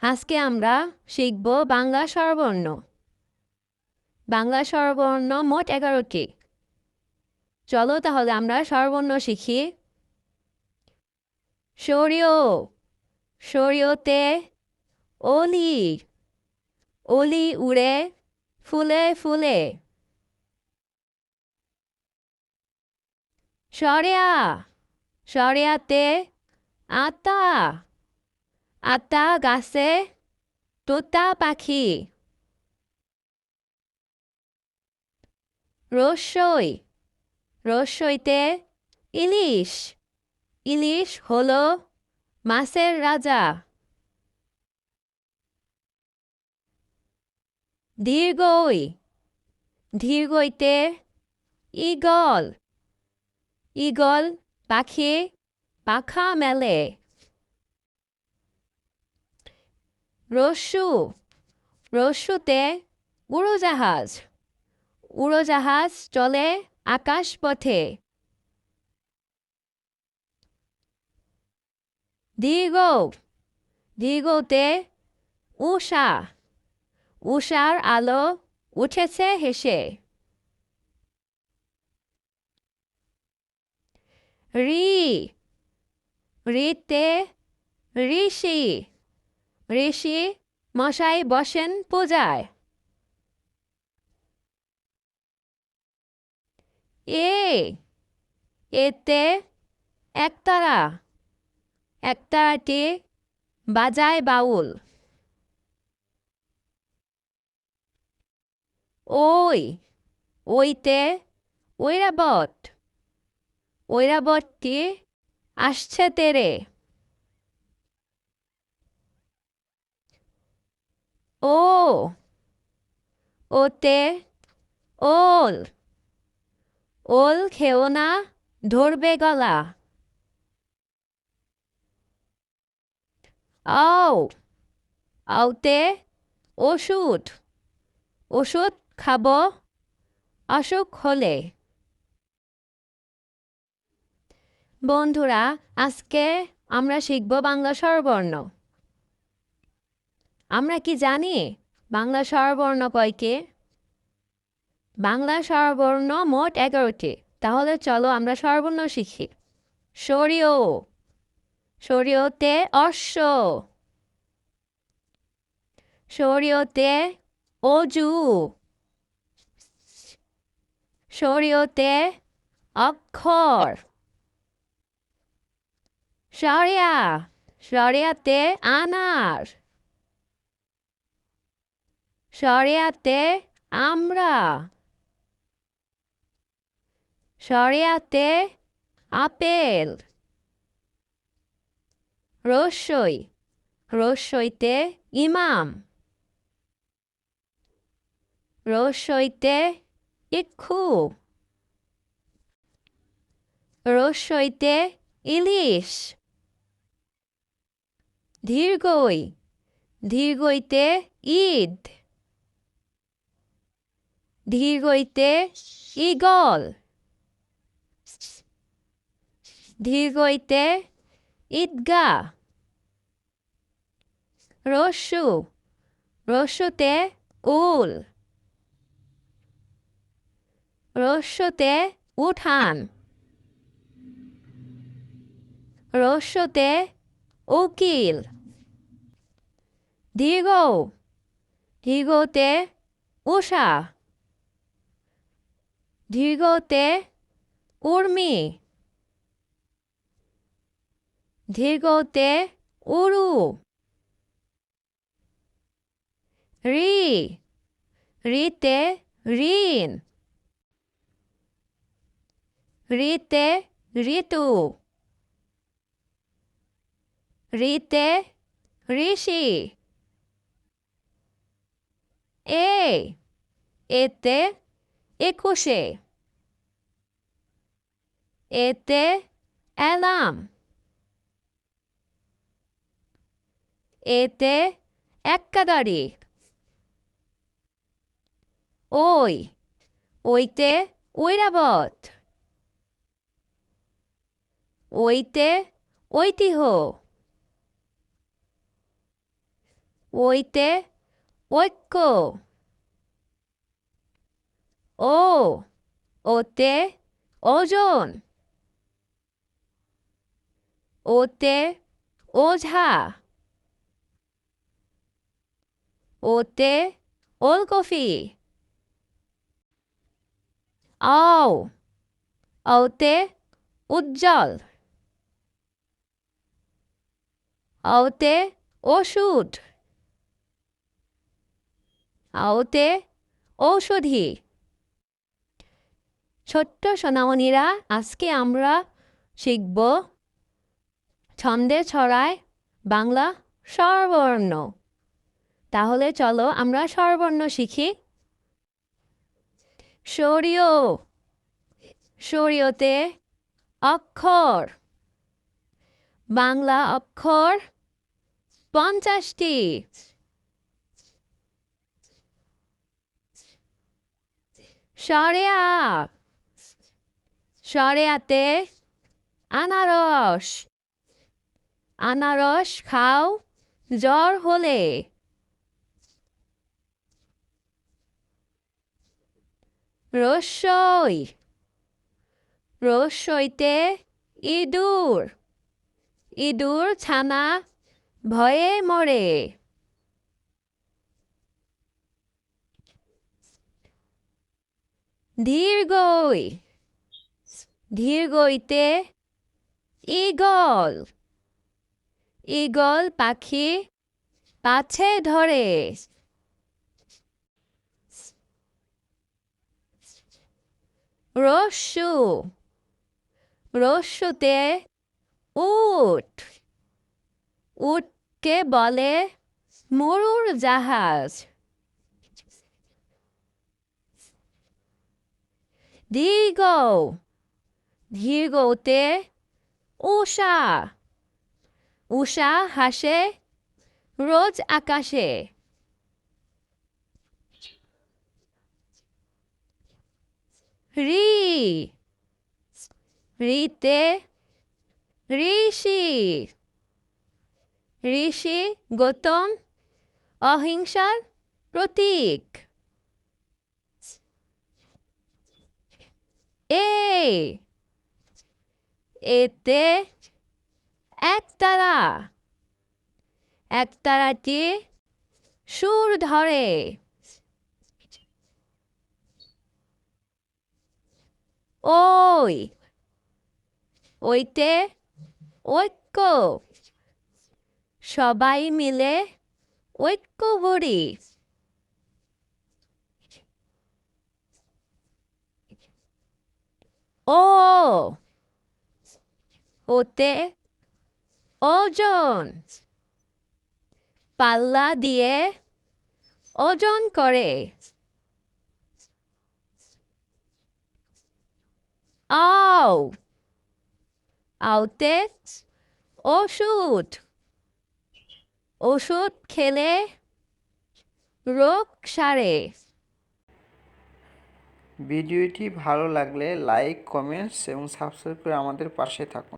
আজকে আমরা শিখব বাংলা স্বরবর্ণ। বাংলা স্বরবর্ণ মোট এগারোটি। চলো তাহলে আমরা স্বরবর্ণ শিখি। সরিয়, সরিয়তে অলি অলি উড়ে ফুলে ফুলে। সরিয়া, সরিয়াতে আতা। আতা গাছে তোতা পাখি। রসই, রসইতে ইলিশ। ইলিশ হল মাছের রাজা। দীর্ঘই দীর্ঘইতে ইগল ইগল পাখি পাখা মেলে। রস্যু রস্যুতে উড়োজাহাজ উড়োজাহাজ চলে আকাশ পথে দীর্ঘ দীর্ঘতে উষা উষার আলো উঠেছে হেসে। রি, রিতে ঋষি। ঋষি মশাই বসেন পূজায়। এ, এতে একতারা, একতারাটি বাজায় বাউল। ওই, ওইতে ঐরাবত, ঐরাবতটি আসছে তেরে। ও, ওতে ওল ওল খেও না, ধরবে গলা। আও আউতে ওষুধ ওষুধ খাব, অসুখ হলে। বন্ধুরা, আজকে আমরা শিখব বাংলা স্বরবর্ণ। আমরা কি জানি? বাংলা স্বরবর্ণ কয়কে বাংলা স্বরবর্ণ মোট এগারোটি। তাহলে চলো আমরা স্বরবর্ণ শিখি। সরিয় সরিয়তে অশ্ব। সরিয়তে অজু। সরিয়তে অক্ষর। সরিয়া সরিয়াতে আনার। সরিয়াতে আমরা সরিয়াতে আপেল রসই রসইতে ইমাম রসইতে ইক্ষু রসইতে ইলিশ দীর্ঘই দীর্ঘইতে ঈদ। দীর্ঘইতে ইগল দীর্ঘইতে ঈদগা। রস্যু রস্যুতে উল। রস্যুতে উঠান। রস্যুতে উকিল। দীর্ঘ দীর্ঘতে উষা। দীর্ঘতে উর্মি দীর্ঘতে উরু রি রিতে ঋণ রিতে ঋতু রিতে ঋষি এ এতে একুশে। এতে অ্যালাম এতে একাদারি ওই ওইতে ঐরাবত। ওইতে ঐতিহ্য। ওইতে ঐক্য। ও ওতে ওজন ওতে ওঝা ওতে ওলকফি আও ওতে উজ্জ্বল আওতে ওষুধ আওতে ঔষধি ছোট্ট সোনামণিরা, আজকে আমরা শিখব ছন্দে ছড়ায় বাংলা স্বরবর্ণ। তাহলে চলো আমরা স্বরবর্ণ শিখি। সরিয় সরিয়তে অক্ষর। বাংলা অক্ষর পঞ্চাশটি। সরেয়া সরেয়াতে আনারস আনারস খাও জ্বর হলে রসই রসইতে ইঁদুর ইঁদুর ছানা ভয়ে মরে দীর্ঘই দীর্ঘইতে ঈগল ঈগল পাখি পাছে ধরে রস্যু রস্যুতে উট উটকে বলে মরুর জাহাজ। দীর্ঘ দীর্ঘতে উষা উষা হাসে রোজ আকাশে রি রিতে ঋষি ঋষি গৌতম অহিংসার প্রতীক এ এতে একতারা একতারাটি সুর ধরে। ওই ওইতে ঐক্য সবাই মিলে ঐক্য গড়ি ও ওতে ওজন। পাল্লা দিয়ে ওজন করে। আও। আওতে ওষুধ। ওষুধ খেলে রোগ সারে। ভিডিওটি ভালো লাগলে লাইক, কমেন্টস এবং সাবস্ক্রাইব করে আমাদের পাশে থাকুন।